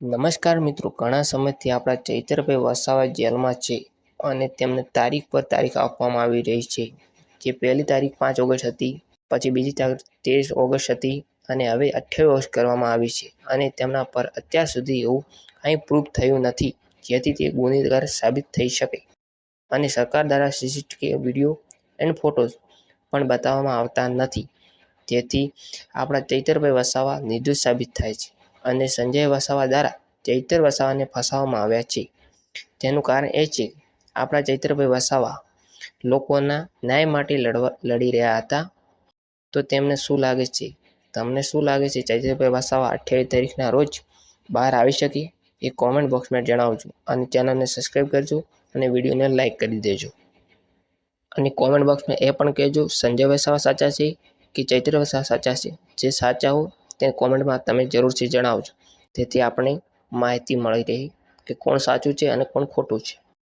નમસ્કાર મિત્રો, ઘણા સમયથી આપણા ચૈતરભાઈ વસાવા જેલમાં છે અને તેમને તારીખ પર તારીખ આપવામાં આવી રહી છે. જે પહેલી તારીખ પાંચ ઓગસ્ટ હતી, પછી બીજી તારીખ તેર ઓગસ્ટ હતી અને હવે અઠ્યાવીસ ઓગસ્ટ કરવામાં આવી છે અને તેમના પર અત્યાર સુધી એવું કંઈ પ્રૂફ થયું નથી, જેથી તે ગુનેગાર સાબિત થઈ શકે. અને સરકાર દ્વારા સીસીટીવી વીડિયો એન્ડ ફોટોઝ પણ બતાવવામાં આવતા નથી, જેથી આપણા ચૈતરભાઈ વસાવા નિર્દોષ સાબિત થાય છે. અને સંજય વસાવા દ્વારા ચૈતર વસાવાને ફસાવવામાં આવ્યા છે. તેનું કારણ એ છે, આપણા ચૈતરભાઈ વસાવા લોકોના ન્યાય માટે લડવા, લડી રહ્યા હતા. તો તેમને શું લાગે છે? તમને શું લાગે છે ચૈતરભાઈ વસાવા અઠ્યાવીસ તારીખના રોજ બહાર આવી શકે? એ કોમેન્ટ બોક્સમાં જણાવજો અને ચેનલને સબસ્ક્રાઈબ કરજો અને વિડીયોને લાઇક કરી દેજો. અને કોમેન્ટ બોક્સમાં એ પણ કહેજો, સંજય વસાવા સાચા છે કે ચૈત્ર વસાવા સાચા છે? જે સાચા હો તે કોમેન્ટમાં તમે જરૂરથી જણાવજો. તેથી આપણે માહિતી મળી રહે કે કોણ સાચું છે અને કોણ ખોટું છે.